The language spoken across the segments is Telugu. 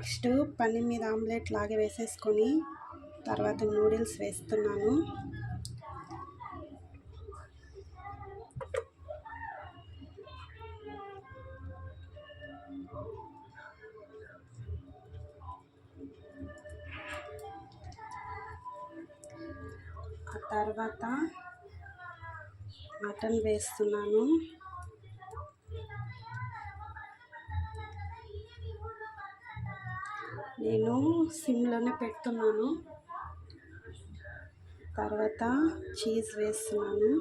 నెక్స్ట్ పన్నీర్ మీద ఆమ్లెట్ లాగా వేసేసుకొని తర్వాత నూడిల్స్ వేస్తున్నాను. ఆ తర్వాత మటన్ వేస్తున్నాను. నేను సిమ్లోనే పెడుతున్నాను. తర్వాత చీజ్ వేస్తున్నాను.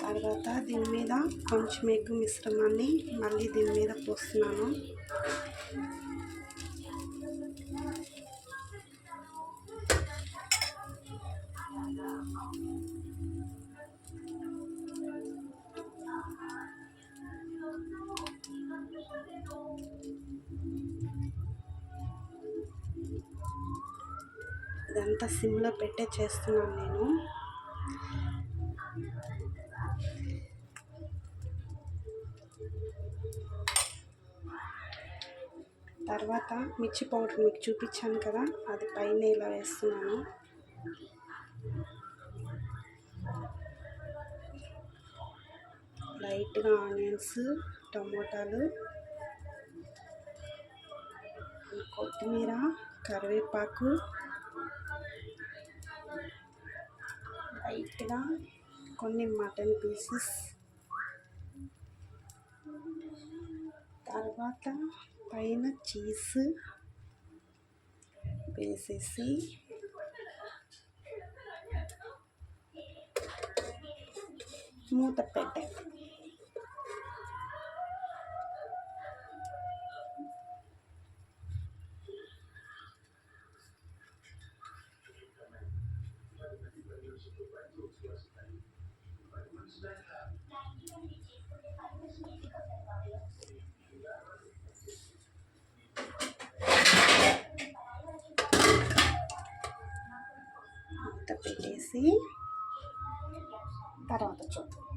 తర్వాత దీని మీద కొంచెం ఎగ్గు మిశ్రమాన్ని మళ్ళీ దీని మీద పోస్తున్నాను. ఇదంతా సిమ్లో పెట్టే చేస్తున్నాను నేను. తర్వాత మిర్చి పౌడర్ మీకు చూపించాను కదా అది పైన ఇలా వేస్తున్నాను. లైట్గా ఆనియన్స్ టమోటాలు కొత్తిమీర కరివేపాకు లైట్గా కొన్ని మటన్ పీసెస్. తర్వాత పైన చీజ్ వేసేసి మూత పెట్టే. మూత పెట్టేసి తర్వాత చూద్దాం.